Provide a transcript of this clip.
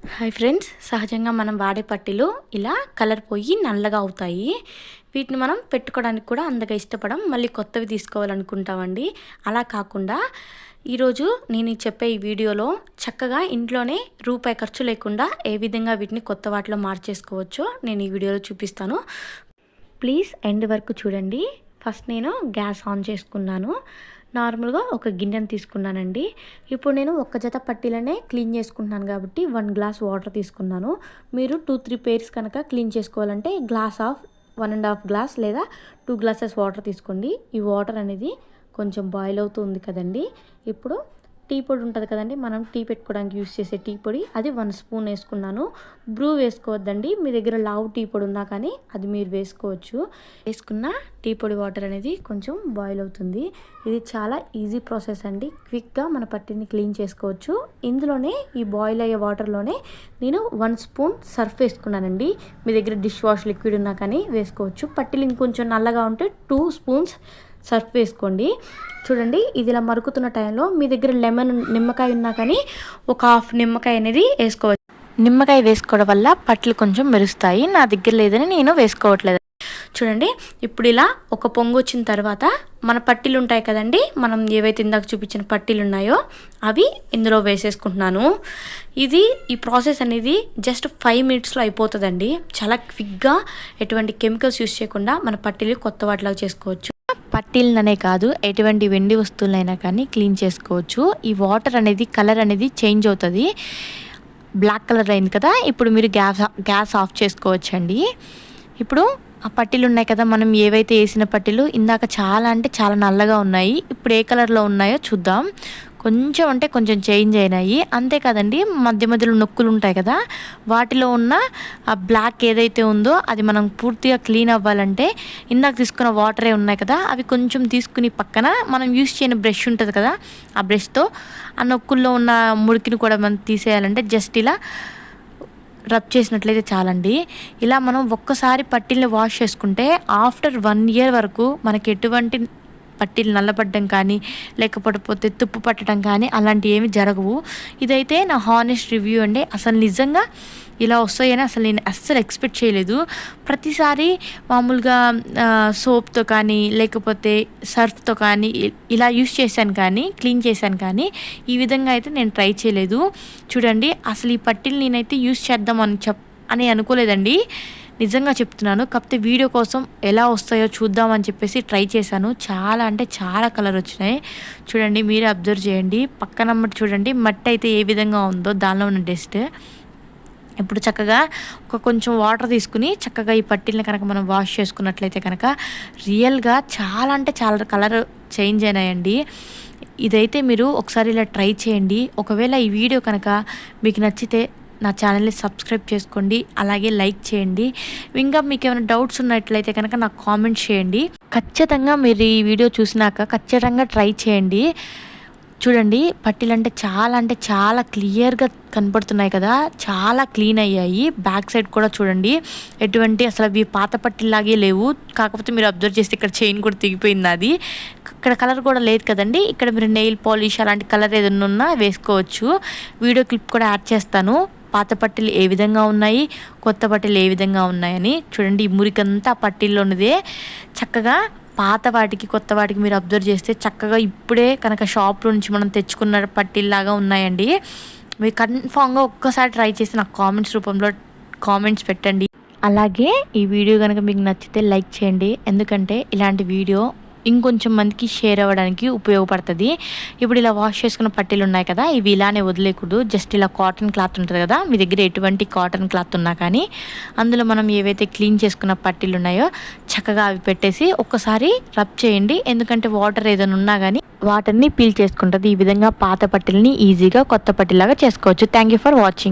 Hi friends సహజంగా మనం వాడే పట్టీలు ఇలా కలర్ పోయి నల్లగా అవుతాయి. వీటిని మనం పెట్టుకోవడానికి కూడా అంతగా ఇష్టపడం మళ్ళీ కొత్తవి తీసుకోవాలనుకుంటామండి. అలా కాకుండా ఈరోజు నేను చెప్పే ఈ వీడియోలో చక్కగా ఇంట్లోనే రూపాయి ఖర్చు లేకుండా ఏ విధంగా వీటిని కొత్త వాటిలో మార్చేసుకోవచ్చో నేను ఈ వీడియోలో చూపిస్తాను. ప్లీజ్ ఎండ్ వరకు చూడండి. ఫస్ట్ నేను గ్యాస్ ఆన్ చేసుకున్నాను. నార్మల్గా ఒక గిన్నెను తీసుకున్నానండి. ఇప్పుడు నేను ఒక జత పట్టీలనే క్లీన్ చేసుకుంటున్నాను కాబట్టి వన్ గ్లాస్ వాటర్ తీసుకున్నాను. మీరు టూ త్రీ పేర్స్ కనుక క్లీన్ చేసుకోవాలంటే glass of one and half glass లేదా టూ గ్లాసెస్ వాటర్ తీసుకోండి. ఈ వాటర్ అనేది కొంచెం బాయిల్ అవుతుంది కదండి. ఇప్పుడు టీ పొడి ఉంటుంది కదండి మనం టీ పెట్టుకోవడానికి యూస్ చేసే టీ పొడి. అది వన్ స్పూన్ వేసుకున్నాను. బ్రూ వేసుకోవద్దండి. మీ దగ్గర లావు టీ పొడి ఉన్నా కానీ అది మీరు వేసుకోవచ్చు. వేసుకున్న టీ పొడి వాటర్ అనేది కొంచెం బాయిల్ అవుతుంది. ఇది చాలా ఈజీ ప్రాసెస్ అండి. క్విక్గా మన పట్టిని క్లీన్ చేసుకోవచ్చు. ఇందులోనే ఈ బాయిల్ అయ్యే వాటర్లోనే నేను వన్ స్పూన్ సర్ఫ్ వేసుకున్నానండి. మీ దగ్గర డిష్ వాష్ లిక్విడ్ ఉన్నా కానీ వేసుకోవచ్చు. పట్టీలు ఇంకొంచెం నల్లగా ఉంటే టూ స్పూన్స్ సర్ఫ్ వేసుకోండి. చూడండి ఇది ఇలా మరుగుతున్న టైంలో మీ దగ్గర లెమన్ నిమ్మకాయ ఉన్నా కానీ ఒక హాఫ్ నిమ్మకాయ అనేది వేసుకోవచ్చు. నిమ్మకాయ వేసుకోవడం వల్ల పట్లు కొంచెం మెరుస్తాయి. నా దగ్గర లేదని నేను వేసుకోవట్లేదు. చూడండి ఇప్పుడు ఇలా ఒక పొంగు వచ్చిన తర్వాత మన పట్టీలు ఉంటాయి కదండి మనం ఏవైతే ఇందాక చూపించిన పట్టీలు ఉన్నాయో అవి ఇందులో వేసేసుకుంటున్నాను. ఇది ఈ ప్రాసెస్ అనేది జస్ట్ ఫైవ్ మినిట్స్లో అయిపోతుందండి. చాలా క్విక్గా ఎటువంటి కెమికల్స్ యూస్ చేయకుండా మన పట్టీలు కొత్త వాటిలాగా చేసుకోవచ్చు. పట్టీలనే కాదు ఎటువంటి వెండి వస్తువులైనా కానీ క్లీన్ చేసుకోవచ్చు. ఈ వాటర్ అనేది కలర్ అనేది చేంజ్ అవుతుంది. బ్లాక్ కలర్ అయింది కదా ఇప్పుడు మీరు గ్యాస్ గ్యాస్ ఆఫ్ చేసుకోవచ్చండి. ఇప్పుడు ఆ పట్టీలు ఉన్నాయి కదా మనం ఏవైతే వేసిన పట్టీలు ఇందాక చాలా అంటే చాలా నల్లగా ఉన్నాయి. ఇప్పుడు ఏ కలర్లో ఉన్నాయో చూద్దాం. కొంచెం అంటే కొంచెం చేంజ్ అయినాయి. అంతేకాదండి మధ్య మధ్యలో నొక్కులు ఉంటాయి కదా వాటిలో ఉన్న ఆ బ్లాక్ ఏదైతే ఉందో అది మనం పూర్తిగా క్లీన్ అవ్వాలంటే ఇందాక తీసుకున్న వాటరే ఉన్నాయి కదా అవి కొంచెం తీసుకుని పక్కన మనం యూస్ చేయని బ్రష్ ఉంటుంది కదా ఆ బ్రష్తో ఆ నొక్కుల్లో ఉన్న మురికిని కూడా మనం తీసేయాలంటే జస్ట్ ఇలా రబ్ చేసినట్లయితే చాలండి. ఇలా మనం ఒక్కసారి పట్టిల్ని వాష్ చేసుకుంటే ఆఫ్టర్ వన్ ఇయర్ వరకు మనకి ఎటువంటి పట్టీలు నల్లబడ్డం కానీ లేకపోతే తుప్పు పట్టడం కానీ అలాంటివి ఏమి జరగవు. ఇదైతే నా హానెస్ట్ రివ్యూ అండి. అసలు నిజంగా ఇలా వస్తాయని అసలు నేను అస్సలు ఎక్స్పెక్ట్ చేయలేదు. ప్రతిసారి మామూలుగా సోప్తో కానీ లేకపోతే సర్ఫ్తో కానీ ఇలా యూస్ చేశాను కానీ క్లీన్ చేశాను కానీ ఈ విధంగా అయితే నేను ట్రై చేయలేదు. చూడండి అసలు ఈ పట్టీలు నేనైతే యూస్ చేద్దామని చెప్ అని అనుకోలేదండి. నిజంగా చెప్తున్నాను. కాకపోతే వీడియో కోసం ఎలా వస్తాయో చూద్దామని చెప్పేసి ట్రై చేశాను. చాలా అంటే చాలా కలర్ వచ్చినాయి. చూడండి మీరే అబ్జర్వ్ చేయండి. పక్కన చూడండి మట్టి అయితే ఏ విధంగా ఉందో దానిలో ఉన్న డస్ట్ ఇప్పుడు చక్కగా ఒక కొంచెం వాటర్ తీసుకుని చక్కగా ఈ పట్టీలని కనుక మనం వాష్ చేసుకున్నట్లయితే కనుక రియల్గా చాలా అంటే చాలా కలర్ చేంజ్ అయినాయండి. ఇదైతే మీరు ఒకసారి ఇలా ట్రై చేయండి. ఒకవేళ ఈ వీడియో కనుక మీకు నచ్చితే నా ఛానల్ని సబ్స్క్రైబ్ చేసుకోండి అలాగే లైక్ చేయండి. ఇంకా మీకు ఏమైనా డౌట్స్ ఉన్నట్లయితే కనుక నాకు కామెంట్ చేయండి. ఖచ్చితంగా మీరు ఈ వీడియో చూసినాక ఖచ్చితంగా ట్రై చేయండి. చూడండి పట్టీలు అంటే చాలా అంటే చాలా క్లియర్గా కనపడుతున్నాయి కదా. చాలా క్లీన్ అయ్యాయి. బ్యాక్ సైడ్ కూడా చూడండి. ఎటువంటి అసలు అవి పాత పట్టిలాగే లేవు. కాకపోతే మీరు అబ్జర్వ్ చేస్తే ఇక్కడ చైన్ కూడా తెగిపోయింది అది. ఇక్కడ కలర్ కూడా లేదు కదండి. ఇక్కడ మీరు నెయిల్ పాలిష్ అలాంటి కలర్ ఏదైనా ఉన్నా వేసుకోవచ్చు. వీడియో క్లిప్ కూడా యాడ్ చేస్తాను. పాత పట్టీలు ఏ విధంగా ఉన్నాయి కొత్త పట్టీలు ఏ విధంగా ఉన్నాయని చూడండి. ఈ మురికంతా పట్టీల్లో ఉన్నదే. చక్కగా పాత వాటికి కొత్త వాటికి మీరు అబ్జర్వ్ చేస్తే చక్కగా ఇప్పుడే కనుక షాప్లో నుంచి మనం తెచ్చుకున్న పట్టీల్లాగా ఉన్నాయండి. మీరు కన్ఫామ్గా ఒక్కసారి ట్రై చేసి నాకు కామెంట్స్ రూపంలో కామెంట్స్ పెట్టండి. అలాగే ఈ వీడియో కనుక మీకు నచ్చితే లైక్ చేయండి. ఎందుకంటే ఇలాంటి వీడియో ఇంకొంచెం మందికి షేర్ అవ్వడానికి ఉపయోగపడుతుంది. ఇప్పుడు ఇలా వాష్ చేసుకున్న పట్టీలు ఉన్నాయి కదా ఇవి ఇలానే వదిలేకూడదు జస్ట్ ఇలా కాటన్ క్లాత్ ఉంటుంది కదా మీ దగ్గర ఎటువంటి కాటన్ క్లాత్ ఉన్నా కానీ అందులో మనం ఏవైతే క్లీన్ చేసుకున్న పట్టీలు ఉన్నాయో చక్కగా అవి పెట్టేసి ఒక్కసారి రబ్ చేయండి. ఎందుకంటే వాటర్ ఏదైనా ఉన్నా కానీ వాటర్ని పీల్ చేసుకుంటుంది. ఈ విధంగా పాత పట్టీలని ఈజీగా కొత్త పట్టీలాగా చేసుకోవచ్చు. Thank you for watching